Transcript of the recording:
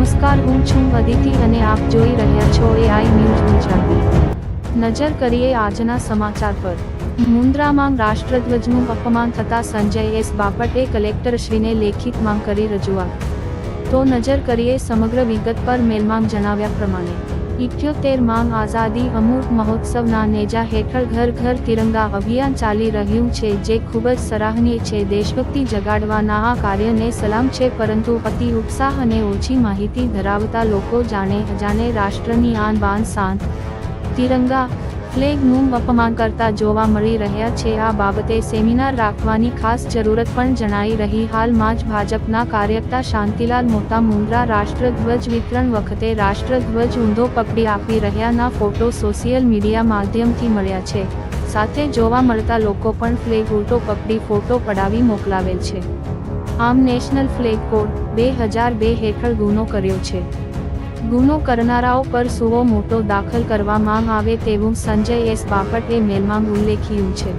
નમસ્કાર, હું છું અદિતિ અને આપ જોઈ રહ્યા છો એઆઈ ન્યૂઝ ગુજરાતી. નજર કરીએ આજના સમાચાર પર. મુન્દ્રામાં રાષ્ટ્રધ્વજનું અપમાન થતા સંજય એસ બાપટે કલેક્ટરશ્રીને લેખિત માંગ કરી રજૂઆત. તો નજર કરીએ સમગ્ર વિગત પર મેલમાં જણાવ્યા પ્રમાણે. ઇઠ્યોતેર માંગ આઝાદી અમૃત મહોત્સવના નેજા હેઠળ ઘર ઘર તિરંગા અભિયાન ચાલી રહ્યું છે, જે ખૂબ જ સરાહનીય છે. દેશભક્તિ જગાડવાના આ કાર્યને સલામ છે, પરંતુ અતિ ઉત્સાહ અને ઓછી માહિતી ધરાવતા લોકો જાણે અજાણે રાષ્ટ્રની આન બાન શાંત. તિરંગા ફ્લેગનું અપમાન કરતા જોવા મળી રહ્યા છે. આ બાબતે સેમિનાર રાખવાની ખાસ જરૂરત પણ જણાઈ રહી. હાલમાં જ ભાજપના કાર્યકર્તા શાંતિલાલ મોટા મુંદ્રા રાષ્ટ્રધ્વજ વિતરણ વખતે રાષ્ટ્રધ્વજ ઊંધો પકડી આપી રહ્યાના ફોટો સોશિયલ મીડિયા માધ્યમથી મળ્યા છે. સાથે જોવા મળતા લોકો પણ ફ્લેગ ઉલટો પકડી ફોટો પડાવી મોકલાવેલ છે. આમ નેશનલ ફ્લેગ કોડ બે હજાર બે હેઠળ ગુનો કર્યો છે. ગુનો કરનારાઓ પર સુવો મોટો દાખલ કરવામાં આવે તેવું સંજય એસ બાપટે મેલમાં ઉલ્લેખ્યું છે.